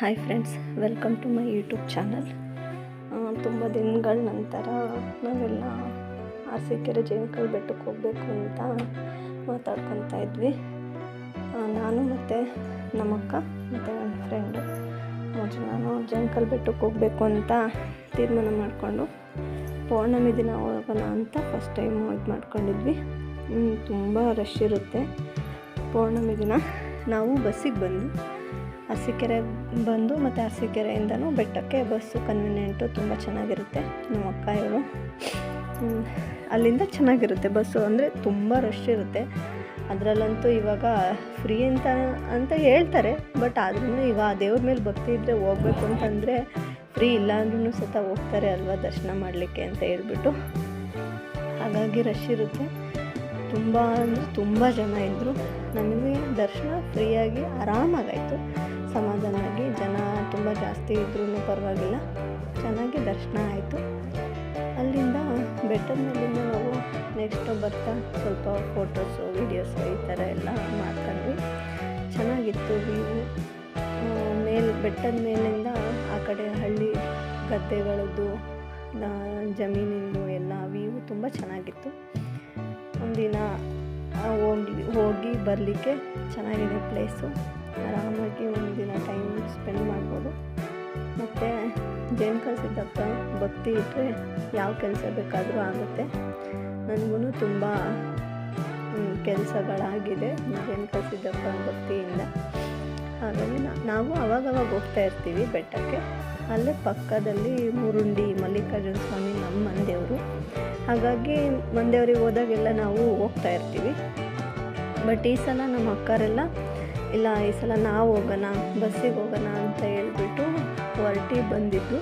Hi friends, welcome to my YouTube channel. ತುಂಬ ದಿನಗಳ ನಂತರ ನಾವೆಲ್ಲ ಅರಸೀಕೆರೆ ಜೇನುಕಲ್ ಬೆಟ್ಟಕ್ಕೆ ಹೋಗಬೇಕು ಅಂತ ಮಾತಾಡ್ಕೊತಾ ಇದ್ವಿ. ನಾನು ಮತ್ತು ನಮ್ಮಕ್ಕ ಮತ್ತು ನನ್ನ ಫ್ರೆಂಡು ನಾನು ಜೇನುಕಲ್ ಬೆಟ್ಟಕ್ಕೆ ಹೋಗಬೇಕು ಅಂತ ತೀರ್ಮಾನ ಮಾಡಿಕೊಂಡು ಪೌರ್ಣಮಿ ದಿನ ಹೋಗೋಣ ಅಂತ ಫಸ್ಟ್ ಟೈಮ್ ಇದು ಮಾಡ್ಕೊಂಡಿದ್ವಿ. ತುಂಬ ರಶ್ ಇರುತ್ತೆ ಪೌರ್ಣಮಿ ದಿನ. ನಾವು ಬಸ್ಸಿಗೆ ಬಂದು ಅರಸೀಕೆರೆ ಬಂದು ಮತ್ತು ಅರಸೀಕೆರೆಯಿಂದನೂ ಬೆಟ್ಟಕ್ಕೆ ಬಸ್ಸು ಕನ್ವೀನಿಯೆಂಟು ತುಂಬ ಚೆನ್ನಾಗಿರುತ್ತೆ. ನಮ್ಮ ಅಕ್ಕ, ಇವರು. ಅಲ್ಲಿಂದ ಚೆನ್ನಾಗಿರುತ್ತೆ ಬಸ್ಸು. ಅಂದರೆ ತುಂಬ ರಶ್ ಇರುತ್ತೆ. ಅದರಲ್ಲಂತೂ ಇವಾಗ ಫ್ರೀ ಅಂತ ಅಂತ ಹೇಳ್ತಾರೆ. ಬಟ್ ಆದ್ರೂ ಈಗ ಆ ದೇವ್ರ ಮೇಲೆ ಭಕ್ತಿ ಇದ್ದರೆ ಹೋಗ್ಬೇಕು ಅಂತಂದರೆ ಫ್ರೀ ಇಲ್ಲ ಅಂದ್ರೂ ಸತ ಹೋಗ್ತಾರೆ ಅಲ್ವಾ ದರ್ಶನ ಮಾಡಲಿಕ್ಕೆ ಅಂತ ಹೇಳ್ಬಿಟ್ಟು. ಹಾಗಾಗಿ ರಶ್ ಇರುತ್ತೆ. ತುಂಬ ಅಂದರೆ ತುಂಬ ಜನ ಇದ್ದರು ನಮಗೆ ದರ್ಶನ ಫ್ರೀಯಾಗಿ ಆರಾಮಾಗಾಯಿತು. ಸಮಾಧಾನವಾಗಿ ಜನ ತುಂಬ ಜಾಸ್ತಿ ಇದ್ರೂ ಪರವಾಗಿಲ್ಲ. ಚೆನ್ನಾಗಿ ದರ್ಶನ ಆಯಿತು. ಅಲ್ಲಿಂದ ಬೆಟ್ಟದ ಮೇಲಿಂದ ನಾವು ನೆಕ್ಸ್ಟು ಬರ್ತಾ ಸ್ವಲ್ಪ ಫೋಟೋಸು ವೀಡಿಯೋಸು ಈ ಥರ ಎಲ್ಲ ಮಾಡ್ಕೊಂಡ್ವಿ. ಚೆನ್ನಾಗಿತ್ತು ವ್ಯೂ ಮೇಲೆ, ಬೆಟ್ಟದ ಮೇಲಿಂದ ಆ ಕಡೆ ಹಳ್ಳಿ ಗದ್ದೆಗಳದ್ದು ಜಮೀನಿಂದು ಎಲ್ಲ ವ್ಯೂ ತುಂಬ ಚೆನ್ನಾಗಿತ್ತು. ಒಂದಿನ ಹೋಗಿ ಹೋಗಿ ಬರಲಿಕ್ಕೆ ಚೆನ್ನಾಗಿದೆ ಪ್ಲೇಸು ಆರಾಮಾಗಿ ಒಂದಿನ ಟೈಮ್ ಸ್ಪೆಂಡ್ ಮಾಡ್ಬೋದು. ಮತ್ತು ಜೇನುಕಲ್ ಸಿದ್ದಪ್ಪ ಭಕ್ತಿ ಇದ್ದರೆ ಯಾವ ಕೆಲಸ ಬೇಕಾದರೂ ಆಗುತ್ತೆ. ನನಗೂ ತುಂಬ ಕೆಲಸಗಳಾಗಿದೆ. ಜೇನು ಸಿದ್ದಪ್ಪ ಭಕ್ತಿಯಿಂದ ಹಾಗಾಗಿ ನಾವು ಅವಾಗವಾಗ ಹೋಗ್ತಾ ಇರ್ತೀವಿ ಬೆಟ್ಟಕ್ಕೆ. ಅಲ್ಲೇ ಪಕ್ಕದಲ್ಲಿ ಮುರುಂಡಿ, ಮಲ್ಲಿಕಾರ್ಜುನ ಸ್ವಾಮಿ ನಮ್ಮ ಮಂದೇವರು ಹಾಗಾಗಿ ಮಂದೇವ್ರಿಗೆ ಹೋದಾಗೆಲ್ಲ ನಾವು ಹೋಗ್ತಾ ಇರ್ತೀವಿ. ಬಟ್ ಈ ಸಲ ನಮ್ಮ ಅಕ್ಕರೆಲ್ಲ ಇಲ್ಲ, ಈ ಸಲ ನಾವು ಹೋಗೋಣ, ಬಸ್ಸಿಗೆ ಹೋಗೋಣ ಅಂತ ಹೇಳ್ಬಿಟ್ಟು ಹೊರಟಿ ಬಂದಿದ್ದು.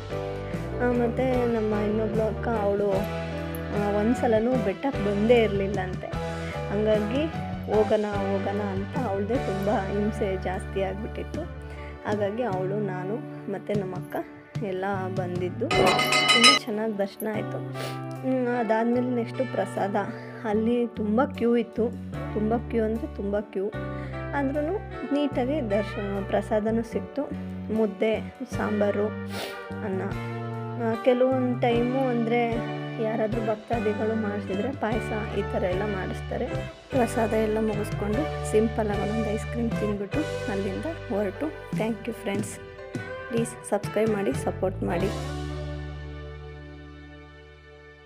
ಮತ್ತು ನಮ್ಮ ಇನ್ನೊಬ್ಳು ಅಕ್ಕ, ಅವಳು ಒಂದು ಸಲನೂ ಬೆಟ್ಟಕ್ಕೆ ಬಂದೇ ಇರಲಿಲ್ಲ ಅಂತೆ. ಹಂಗಾಗಿ ಹೋಗೋಣ ಹೋಗೋಣ ಅಂತ ಅವಳದೇ ತುಂಬ ಹಿಂಸೆ ಜಾಸ್ತಿ ಆಗಿಬಿಟ್ಟಿತ್ತು. ಹಾಗಾಗಿ ಅವಳು, ನಾನು, ಮತ್ತು ನಮ್ಮ ಅಕ್ಕ ಎಲ್ಲ ಬಂದಿದ್ದು. ತುಂಬ ಚೆನ್ನಾಗಿ ದರ್ಶನ ಆಯಿತು. ಅದಾದಮೇಲೆ ನೆಕ್ಸ್ಟು ಪ್ರಸಾದ. ಅಲ್ಲಿ ತುಂಬ ಕ್ಯೂ ಇತ್ತು. ತುಂಬ ಕ್ಯೂ ಅಂದರೆ ತುಂಬ ಕ್ಯೂ. ಅಂದ್ರೂ ನೀಟಾಗಿ ದರ್ಶನ ಪ್ರಸಾದನೂ ಸಿಕ್ತು. ಮುದ್ದೆ, ಸಾಂಬಾರು, ಅನ್ನ. ಕೆಲವೊಂದು ಟೈಮು ಅಂದರೆ ಯಾರಾದರೂ ಭಕ್ತಾದಿಗಳು ಮಾಡಿಸಿದ್ರೆ ಪಾಯಸ ಈ ಥರ ಎಲ್ಲ ಮಾಡಿಸ್ತಾರೆ. ಪ್ರಸಾದ ಎಲ್ಲ ಮುಗಿಸ್ಕೊಂಡು ಸಿಂಪಲ್ಲಾಗಿ ಒಂದೊಂದು ಐಸ್ ಕ್ರೀಮ್ ತಿಂದ್ಬಿಟ್ಟು ಅಲ್ಲಿಂದ ಹೊರಟು. Thank you friends. Please subscribe ಮಾಡಿ, ಸಪೋರ್ಟ್ ಮಾಡಿ.